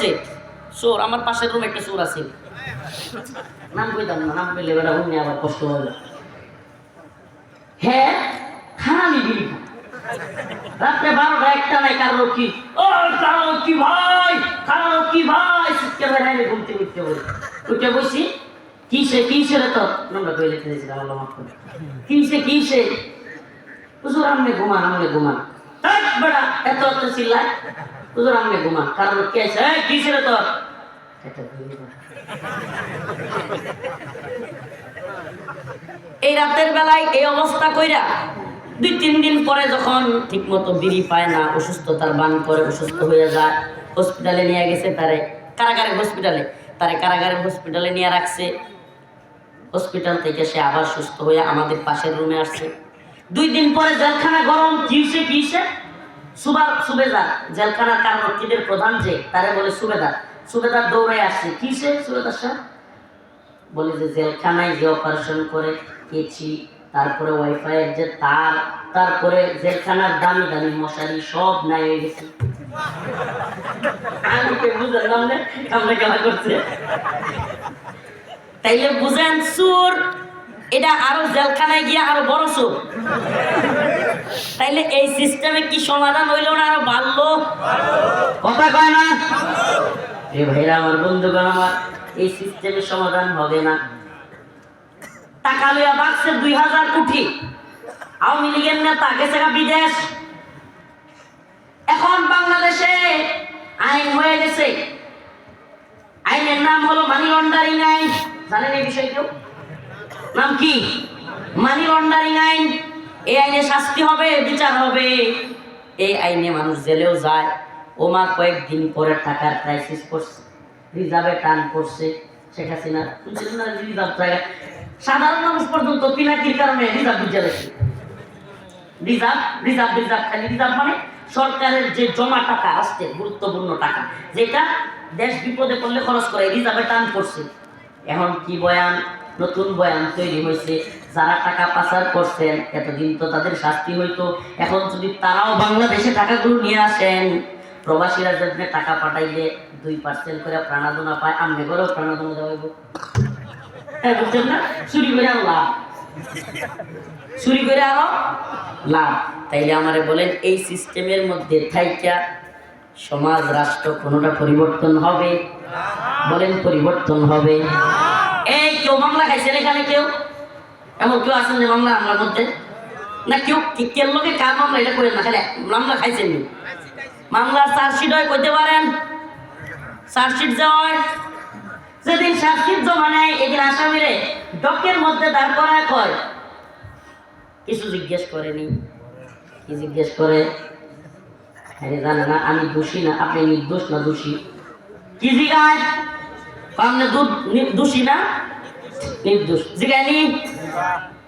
হয়েছে চোর, আমার পাশের রুমে একটা চোর আছে। নাম কইতাম না, নাম কইলে বেটা উনি আবার কষ্ট হবে হ্যাঁ খালি বিড়ি। রাত্রে বারোটা, একটা নাই কারও কি? ও কারও কি ভাই? কারও কি ভাই? পারে আমি ঘুমতে উঠতে বলি। উঠে বসি। কিসে কিসে রে তো নোংরা কইলে ফেলেছিলাম আল্লাহ মাফ করে। কিসে কিসে হুজুর, আমনে ঘুমান আমনে ঘুমান। তাই বেটা, এত এত চিল্লায়। ঘুমান কারণ কি আছে? এই কিসে রে তো এটা ভুলি না। এই রাতের বেলায় এই অবস্থা কইরা দুই তিন দিন পরে যখন ঠিক মতো বিড়ি পায় না, অসুস্থতার বান করে, অসুস্থ হয়ে যায় হসপিটালে নিয়ে গেছে তারে, কারাগারের হসপিটালে তারে কারাগারের হসপিটালে নিয়ে রাখছে। হসপিটাল থেকে সে আবার সুস্থ হয়ে আমাদের পাশের রুমে আসছে। দুই দিন পরে জেলখানা গরম কিসে কিসে সুবার সুবেদার, জেলখানার কারণের প্রধান যে, তারে বলে সুবেদার। সুবেদার দৌড়ে আসছে কিসে সুবেদার সাহেব? বলে যে, জেলখানায় যে অপারেশন করে গেছি তারপরে ওয়াইফাই এর যে তার, তারপরে জেলখানার দামি দামি মশারি সব নাই হয়ে গেছে। করছে। তাইলে বুঝেন, সুর, এটা আরও জেলখানায় গিয়ে আরও বড় সুর। তাইলে এই সিস্টেমে কি সমাধান হইল না আরও বাড়লো? কথা কয় না। এ ভাইরা আমার বন্ধুগণ আমার এই সিস্টেমের সমাধান হবে না। টাকা লইয়া বাক্সে দুই হাজার কোটি। আওয়ামী লীগের নেতা গেছে বিদেশ। এখন বাংলাদেশে আইন হয়ে গেছে। আইনের নাম হলো মানি লন্ডারিং আইন। জানেন এই বিষয় কেউ নাম কি? মানি লন্ডারিং আইন। এই আইনে শাস্তি হবে, বিচার হবে। এই আইনে মানুষ জেলেও যায়। ওমা কয়েকদিন পরে টাকার ক্রাইসিস করছে রিজার্ভে টান করছে শেখ হাসিনা সাধারণ মানুষ পর্যন্ত পিনাকির কারণে রিজার্ভ বুঝে রিজার্ভ রিজার্ভ রিজার্ভ খালি রিজার্ভ মানে সরকারের যে জমা টাকা আসছে, গুরুত্বপূর্ণ টাকা, যেটা দেশ বিপদে পড়লে খরচ করে রিজার্ভে টান করছে। এখন কি বয়ান? নতুন বয়ান তৈরি হয়েছে। যারা টাকা পাচার করছেন, এতদিন তো তাদের শাস্তি হইতো। এখন যদি তারাও বাংলাদেশে টাকাগুলো নিয়ে আসেন, প্রবাসীরা যদি টাকা পাঠাইলে দুই পার্সেন্ট করে প্রাণাদনা পায় আমি করেও প্রাণাদনা দেওয়া হইব হ্যাঁ বুঝছেন না? চুরি করে লাভ। চুরি করে আরও লাভ। তাইলে আমারে বলেন, এই সিস্টেমের মধ্যে থাইকা সমাজ, রাষ্ট্র কোনোটা পরিবর্তন হবে? বলেন পরিবর্তন হবে। এই কেউ মামলা খাইছেন এখানে কেউ? এমন কেউ আছেন যে মামলা আমার মধ্যে। না কেউ কে- লোকে কার মামলা, এটা করেন না, খালি মামলা খাইছেন মামলার চার্জশিট হয় করতে পারেন। চার্জশিট হয়, যেদিন চার্জশিট জমা নেয়, এদিন আসামিরে ডকের মধ্যে দাঁড় করা কয়। কিছু জিজ্ঞেস করেনি কি জিজ্ঞেস করে? আরে জানে না, আমি দোষী না, আপনি নির্দোষ না দোষী? কি জিগায়? আপনি দোষী না? নির্দোষ। জিগায়নি Iya.